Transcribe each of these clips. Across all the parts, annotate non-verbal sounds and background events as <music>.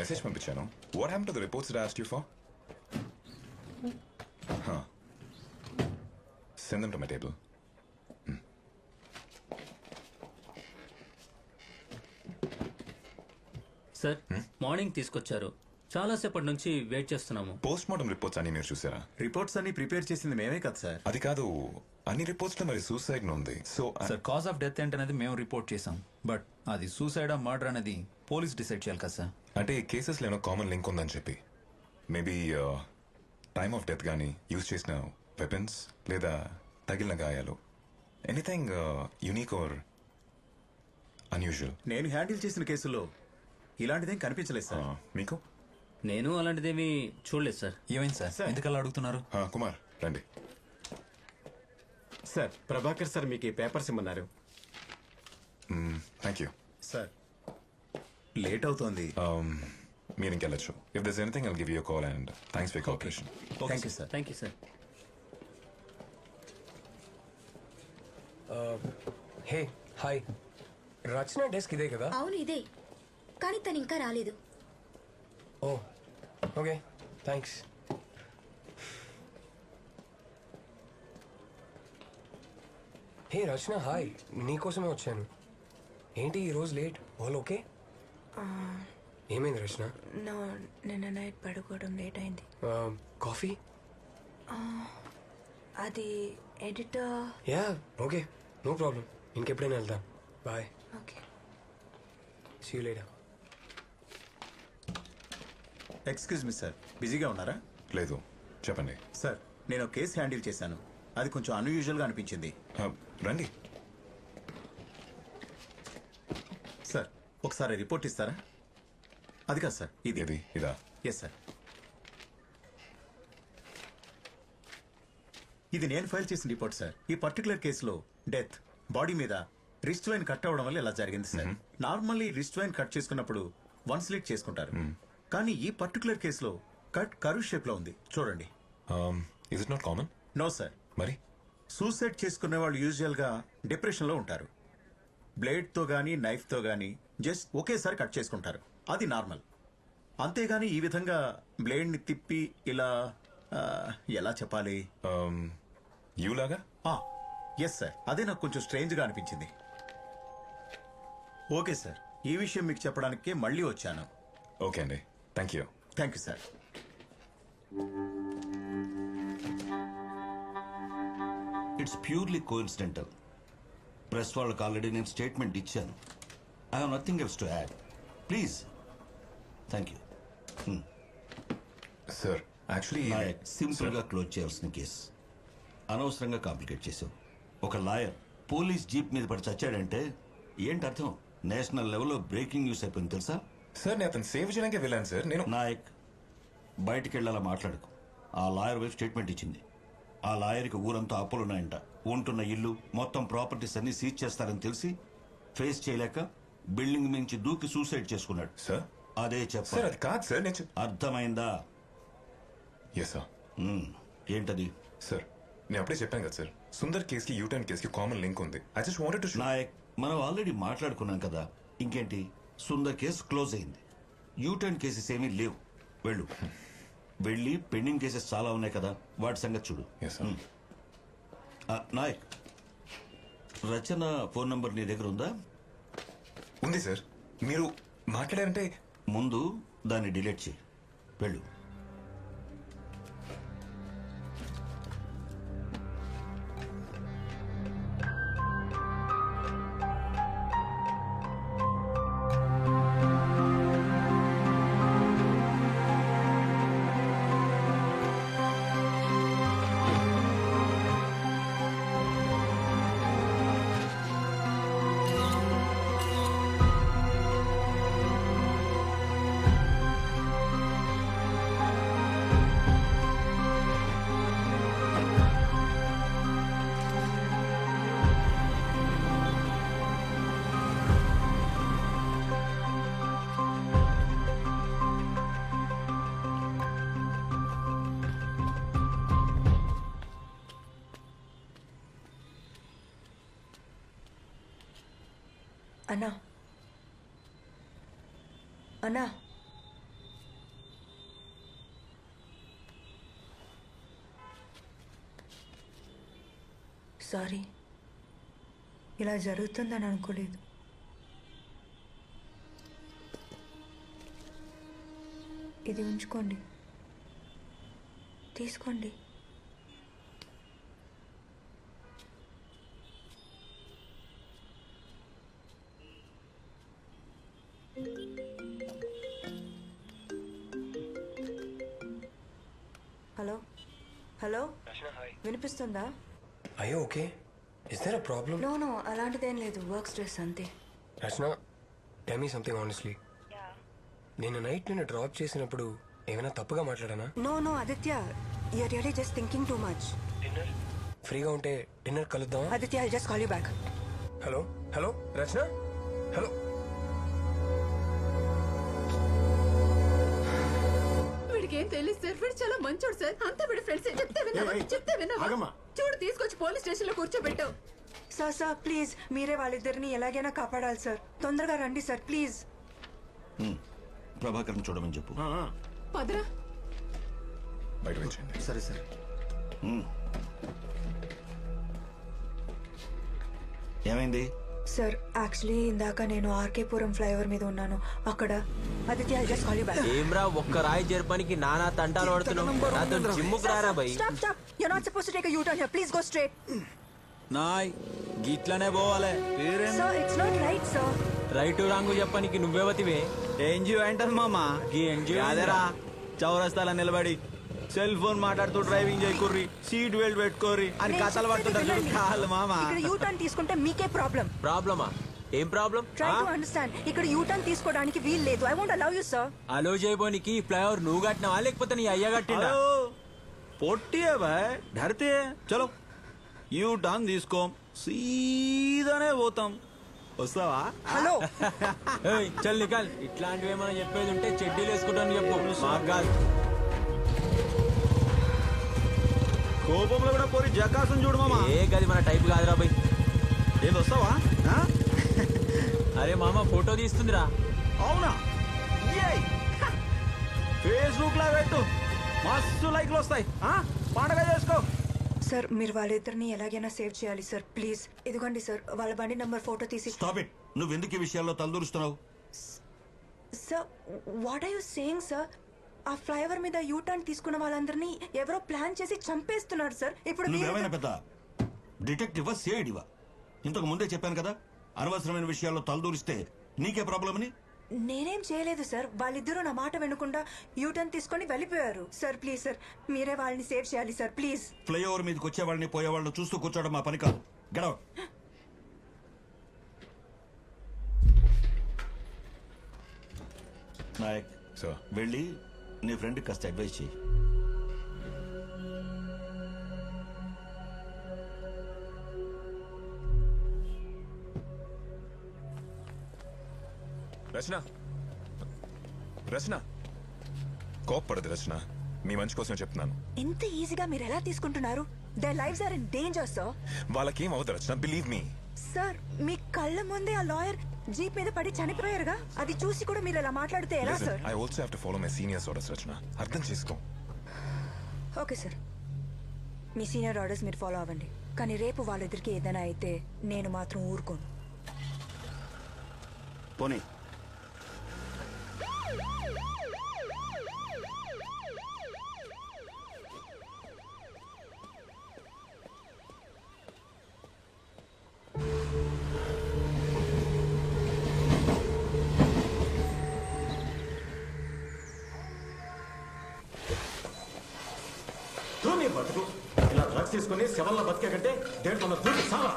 Message పంపించాను what Ham to the reports asked you for send them to my table sir morning తీసుకొచ్చారు. చాలాసేపటి నుంచి wait చేస్తున్నాము. Post mortem reports అన్ని మీరు చూసారా? రిపోర్ట్స్ అన్ని ప్రిపేర్ చేసింది మేమే కదా సార్ అది కాదు అన్ని రిపోర్ట్స్లో మరి సూసైడ్ ఉంది. So sir cause of death ఏంటనేది మేము రిపోర్ట్ చేసాం. బట్ అది సూసైడ్ మర్డర్ అనేది పోలీస్ డిసైడ్ చేయాలి కదా సార్ అంటే ఈ కేసెస్లో కామన్ లింక్ ఉందని చెప్పి. మేబీ టైమ్ ఆఫ్ డెత్ కానీ యూజ్ చేసిన వెపన్స్ లేదా తగిలిన గాయాలు. ఎనీథింగ్ యునీక్ ఆర్ అన్యూజువల్ నేను హ్యాండిల్ చేసిన కేసులో ఇలాంటిదేం కనిపించలేదు సార్. మీకు? నేను అలాంటిదేమీ చూడలేదు సార్. ఏమైంది సార్? సార్. ఎందుకలా అడుగుతున్నారు? కుమార్ రండి. సార్ ప్రభాకర్ సార్ మీకు ఈ పేపర్స్ ఇమ్మన్నారు. థ్యాంక్ యూ సార్ లేట్ అవుతోంది. మీరు ఇంకెళ్ళచ్చు if this anything I'll give you call and thanks for cooperation thank you sir thank you sir hey hi Rachana desk ఇదే కదా? అవును ఇదే. కానీ తను ఇంకా రాలేదు. ఓ okay thanks hey Rachana hi నీకోసమే వచ్చాను. ఏంటి ఈరోజు లేట్ ఆల్ ఓకే ఏమైంది రచన? నో నిన్న నైట్ పడుకోవడం లేట్ అయింది. కాఫీ? అది editor? Yeah okay no problem. ఇంకెప్పుడైనా వెళ్దాం. Bye. Okay. See you later excuse me sir బిజీగా ఉన్నారా? లేదు. చెప్పండి. సార్ నేను ఒక కేసు హ్యాండిల్ చేశాను. అది కొంచెం అన్యూజువల్గా అనిపించింది. రండి సార్ ఒకసారి రిపోర్ట్ ఇస్తారా? అది కాదు సార్ ఇది. ఇది ఇదా? ఎస్ సార్ ఇది నేను ఫైల్ చేసిన రిపోర్ట్ సార్ ఈ పర్టికులర్ కేసులో డెత్ బాడీ మీద రిస్ట్ వైన్ కట్ అవ్వడం వల్ల ఇలా జరిగింది sir normally wrist vein cut చేసుకున్నప్పుడు వన్ స్లిట్ చేసుకుంటారు. కానీ ఈ పర్టికులర్ కేసులో కట్ కరువు షేప్లో ఉంది. చూడండి. Is it not common no sir మరి? సూసైడ్ చేసుకునే వాళ్ళు యూజువల్గా డిప్రెషన్లో ఉంటారు. బ్లేడ్తో గానీ నైఫ్తో గానీ జస్ట్ ఒకేసారి కట్ చేసుకుంటారు. అది నార్మల్. అంతేగాని ఈ విధంగా బ్లేడ్ని తిప్పి ఇలా ఆ, ఎలా చెప్పాలి? యూ లాగా ఎస్ సార్ అదే నాకు కొంచెం స్ట్రేంజ్గా అనిపించింది. ఓకే సార్ ఈ విషయం మీకు చెప్పడానికే మళ్ళీ వచ్చాను. ఓకే అండి. Thank you. Thank you sir it's purely coincidental press వాళ్ళకి ఆల్రెడీ నేను స్టేట్మెంట్ ఇచ్చాను. I have nothing else to add please thank you sir actually సింపుల్గా క్లోజ్ చేయాల్సిన కేసు అనవసరంగా కాంప్లికేట్ చేసావు ఒక లాయర్ పోలీస్ జీప్ మీద పడి చచ్చాడంటే ఏంటి అర్థం? నేషనల్ లెవెల్లో బ్రేకింగ్ న్యూస్ అయిపోయింది తెలుసా? సార్ నేను అతను సేవ్ చేయడానికే వెళ్ళాను సార్ నేను నాయక్ బయటికి వెళ్ళాలా మాట్లాడకు. ఆ లాయర్ వైఫ్ స్టేట్మెంట్ ఇచ్చింది. ఆ లాయర్కి ఊరంతా అప్పులున్నాయంట. ఉంటున్న ఇల్లు మొత్తం ప్రాపర్టీస్ అన్ని సీజ్ చేస్తారని తెలిసి ఫేస్ చేయలేక బిల్డింగ్ మించి దూకి సూసైడ్ చేసుకున్నాడు. సార్ అదే సార్ అది కాదు సార్ నేను అర్థమైందా? Yes sir. ఏంటది? సార్ నేను అప్పుడే చెప్పాను కదా సార్ సుందర్ కేసుకి యూటర్న్ కేసుకి కామన్ లింక్ ఉంది. I just wanted to Nayak మనం ఆల్రెడీ మాట్లాడుకున్నాం కదా. ఇంకేంటి? సుందర్ కేసు క్లోజ్ అయింది. యూటర్న్ కేసెస్ ఏమీ లేవు. వెళ్ళు. వెళ్ళి పెండింగ్ కేసెస్ చాలా ఉన్నాయి కదా. వాటి సంగతి చూడు. Yes sir Nayak Rachana phone number నీ దగ్గర ఉందా? ఉంది సార్. మీరు మాట్లాడారంటే ముందు దాన్ని డిలీట్ చేయి. వెళ్ళు. అన్నా. సారీ ఇలా జరుగుతుందని అనుకోలేదు. ఇది ఉంచుకోండి. తీసుకోండి. హలో. హలో. వినిపిస్తుందా? అయ్యో okay is there a problem no no అలాంటిదేం లేదు. వర్క్ స్ట్రెస్ అంతే. Rachana tell me something honestly నేను నైట్ నిన్ను డ్రాప్ చేసినప్పుడు ఏమైనా తప్పుగా మాట్లాడానా? No no Aditya you're really just thinking too much dinner ఫ్రీగా ఉంటే డిన్నర్ కలుద్దాం Aditya I just call you back hello hello Rachana? Hello మంచోడు సార్. అంతా వీడి ఫ్రెండ్స్ చెప్తే విన్నావా ఏయ్, ఏయ్, చెప్తే విన్నావా ఆగమ్మా. చూడు తీసుకొచ్చి పోలీస్ స్టేషన్లో కూర్చోబెట్టావు సార్ సార్ ప్లీజ్. మీరే వాళ్ళిద్దరిని ఎలాగైనా కాపాడాలి సార్. తొందరగా రండి సార్ ప్లీజ్. ప్రభాకర్ని చూడమని చెప్పు. పదరా. బయట వేయండి సరే సరే. ఏమైంది? సార్ యాక్చువల్లీ ఇందాక నేను ఆర్కేపురం ఫ్లైఓవర్ మీద ఉన్నాను. అక్కడ Aditya I just call you back ఏమ్రా ఒక్క రాయి జరపనికి నానా తంటాలు పడుతున్నావు? నాతో జిమ్ముకు రారా bye stop stop you not suppose to take U turn here please go straight నాయ్ గిట్లనే పోవాలి. Sir it's not right sir right wrong చెప్పనికి నువ్వెవతివే? ఎన్జిఓ ఏంటది మామా? గీ NGO అదేరా చౌరస్తాల నిలబడి. సెల్ ఫోన్ మాట్లాడుతూ డ్రైవింగ్ చేయకుర్రి సీట్ బెల్ట్ పెట్టుకోర్రి అని కథలు పడుతుంటారు కాళ్ళు మామా. ఇక్కడ యూ టర్న్ తీసుకుంటే మీకే ప్రాబ్లం ప్రాబ్లమా ఏం ప్రాబ్లం ట్రై టు అండర్స్టాండ్ ఇక్కడ యూ టర్న్ తీసుకోవడానికి వీలు లేదు. I want allow you sir allow చేయబోనికి flyover నువ్వు కట్టినావా? లేకపోతే నీ అయ్య కట్టిండా? Hello పొట్టియే bye. ధరితే చలో. You turn తీసుకోం. సీదానే పోతాం. వస్తావా? హలో <laughs> ఏయ్, చల్ నికాల్ ఇట్లాంటివి ఏమైనా చెప్పేది ఉంటే చెడ్డీలు వేసుకుంటాను చెప్పు. మాకు కాదు. కోపంలో కూడా పోరి జకాసం చూడు మామా. ఏ గది మన టైప్ కాదురా బై. ఏది వస్తావా? ఆ? అరే మామ ఫోటో తీస్తుందిరా. అవునా? ఫేస్బుక్లో పెట్టు. మస్తు లైక్లు వస్తాయి. ఆ? పండగ చేసుకో. సార్ మీరు వాళ్ళిద్దరిని ఎలాగైనా సేవ్ చేయాలి సార్ ప్లీజ్. ఇదిగోండి సార్ వాళ్ళ బండి నంబర్ ఫోటో తీసి స్టాప్ ఇట్ నువ్వు ఎందుకు ఈ విషయాల్లో తలదూరుస్తున్నావు? Sir what are you saying sir ఆ ఫ్లైఓవర్ మీద యూ టర్న్ తీసుకున్న వాళ్ళందరినీ ఎవరో ప్లాన్ చేసి చంపేస్తున్నారు సార్. ఇప్పుడు నువ్వేమైనా పెద్ద డిటెక్టివా సిఐడివా? ఇంతకు ముందే చెప్పాను కదా అనవసరమైన విషయాల్లో తలదూరిస్తే నీకే ప్రాబ్లం అని నేనేం చేయలేదు సార్. వాళ్ళిద్దరూ నా మాట వినకుండా యూ టర్న్ తీసుకొని వెళ్ళిపోయారు. Sir please sir. మీరే వాళ్ళని సేవ్ చేయాలి సార్. ప్లీజ్. ఫ్లైఓవర్ మీదకి వచ్చే వాళ్ళని పోయే వాళ్ళని చూస్తూ కూర్చోవడం మా పని కాదు. గడవ నాయక్ సార్ వెళ్ళి నీ ఫ్రెండ్ కాస్త అడ్వైస్ చేయి రచన. రచన. కోప్పడదు రచన. మీ మంచి కోసం చెప్తున్నాను. ఎంత ఈజీగా మీరు ఎలా తీసుకుంటున్నారు? They lives are in danger sir వాళ్ళకేం అవ్వదు రచన బిలీవ్ మీ సార్ మీ కళ్ళ ముందే ఆ లాయర్ జీప్ మీద పడి చనిపోయారుగా? అది చూసి కూడా మీరు ఇలా మాట్లాడితే ఎలా sir? I also have to follow my seniors orders Rachana అర్థం చేసుకో. Okay sir. మీ సీనియర్ ఆర్డర్స్ మీరు ఫాలో అవ్వండి. కానీ రేపు వాళ్ళిద్దరికి ఏదైనా అయితే నేను మాత్రం ఊరుకోను. పోనీ. బతుకు ఇలా డ్రగ్స్ తీసుకుని శవల్లో బతికే కంటే దేంట్లో ఉన్న దూకి సావా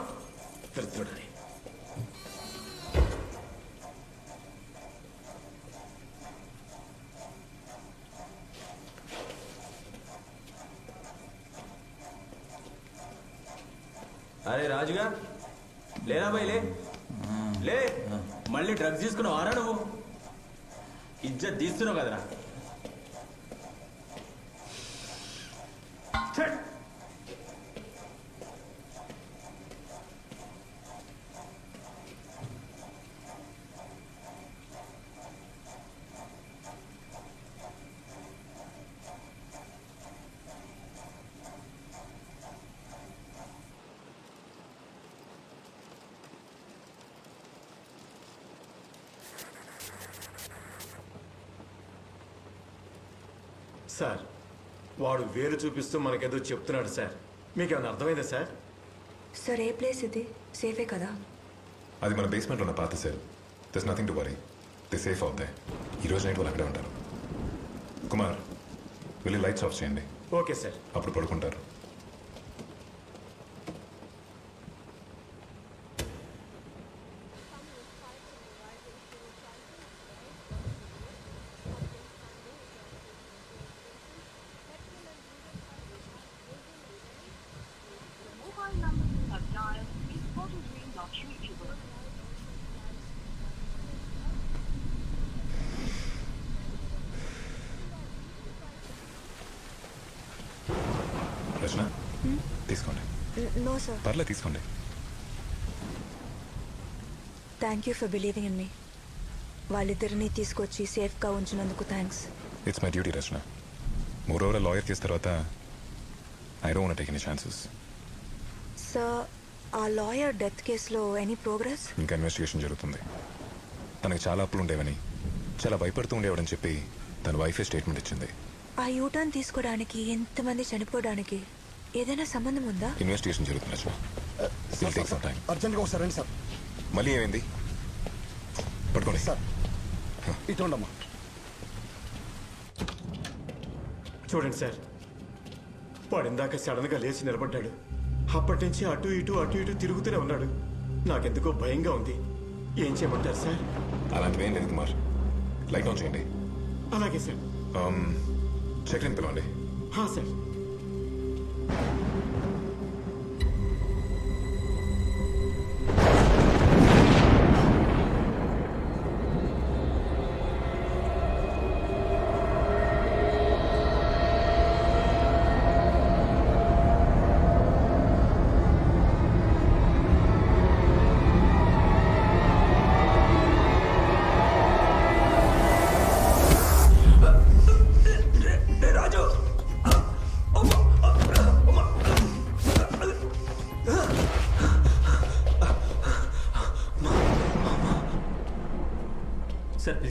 దరిద్రుడని అరే రాజుగా లేరా బై లే? లే మళ్ళీ డ్రగ్స్ తీసుకున్నావు ఆరా నువ్వు? ఇజ్జత్ తీస్తున్నావు కదరా. సార్ వాడు వేలు చూపిస్తూ మనకేదో చెప్తున్నాడు సార్. మీకేమైనా అర్థమైందా సార్? సార్ ఏ ప్లేస్ ఇది? సేఫే కదా? అది మన బేస్మెంట్ ఉన్న పాత cell thus nothing to worry the safe అవుతాయి ఈ రోజు నైట్ వాళ్ళు అక్కడే ఉంటారు. కుమార్ వెళ్ళి లైట్స్ ఆఫ్ చేయండి. Okay sir. అప్పుడు పడుకుంటారు. రచన తీసుకోండి. నో సార్ పర్లే తీసుకోండి. Thank you for believing in me వాళ్ళిద్దరిని తీసుకొచ్చి సేఫ్గా ఉంచినందుకు thanks it's my duty Rachana మూడు ఓవర్ లాయర్ కేసు తర్వాత I don't take any chances sir ఆ లాయర్ డెత్ కేసులో ఎనీ ప్రోగ్రెస్ ఇంకా ఇన్వెస్టిగేషన్ జరుగుతుంది. తనకి చాలా అప్పులు ఉండేవని చాలా భయపడుతూ ఉండేవాడని చెప్పి తన వైఫే స్టేట్మెంట్ ఇచ్చింది. ఆ యూటర్న్ తీసుకోవడానికి ఎంతమంది చనిపోవడానికి ఏదైనా సంబంధం ఉందా? ఇన్వెస్టిగేషన్ జరుగుతుంది Rachana will take some time అర్జెంట్గా ఒకసారి రండి సార్. మళ్ళీ ఏమైంది? పట్టుకోండి సార్ ఇటు ఉండమ్మా చూడండి సార్. వాడు ఇందాక సడన్గా లేచి నిలబడ్డాడు. అప్పటి నుంచి అటు ఇటు అటు ఇటు తిరుగుతూనే ఉన్నాడు. నాకెందుకో భయంగా ఉంది. ఏం చేయమంటారు సార్? అలాంటివి ఏం లేదు కుమార్. లైట్ ఆన్ చేయండి. అలాగే సార్. చెక్లిన్ పిలవండి హా సార్.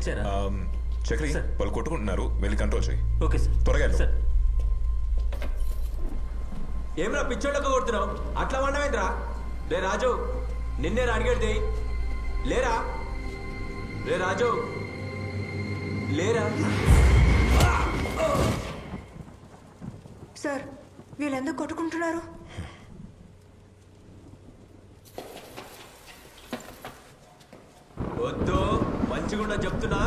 పిలిచారా చక్రి వాళ్ళు కొట్టుకుంటున్నారు. వెళ్ళి కంట్రోల్ చేయి ఓకే సార్. త్వరగా వెళ్ళు. సార్. ఏమ్రా పిచ్చోళ్ళకు కొడుతున్నావు? అట్లా వండమేంద్రా రే రాజు నిన్నే అడిగేది లేరా? రే రాజు లేరా? సార్ వీళ్ళు ఎందుకు కొట్టుకుంటున్నారు? మంచిగుండా చెప్తున్నా.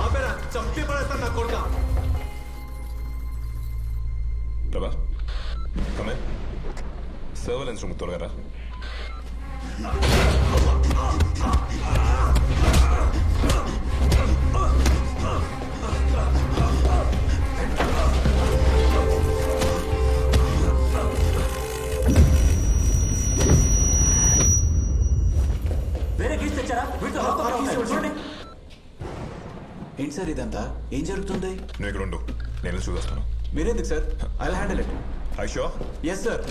ఆపేరా. చంపి పడేస్తాను నా కొడుక. ప్రభా కమే సర్వలెన్స్ రూమ్ త్వరగా ఏం జరుగుతుంది? నువ్వు ఇక్కడ ఉండు. నేను వెళ్ళి చూసొస్తాను మీరెందుకు సార్? ఐ హ్యాండిల్ ఇట్ షో ఎస్ సార్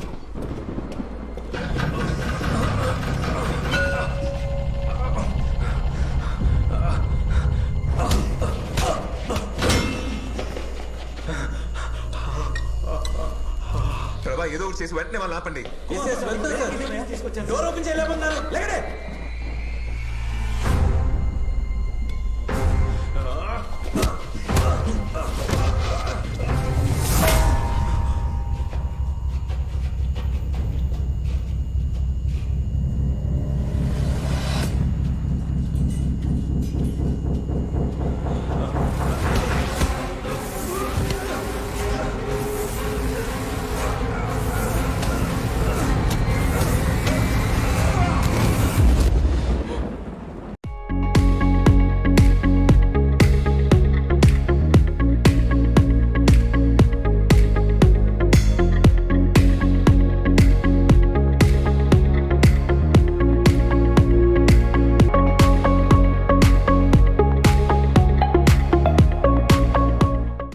ప్రభా ఏదో ఒకటి చేసి వెంటనే వాళ్ళు ఆపండి. సార్ డోర్ ఓపెన్ చేయలేమన్నారు లేకడే.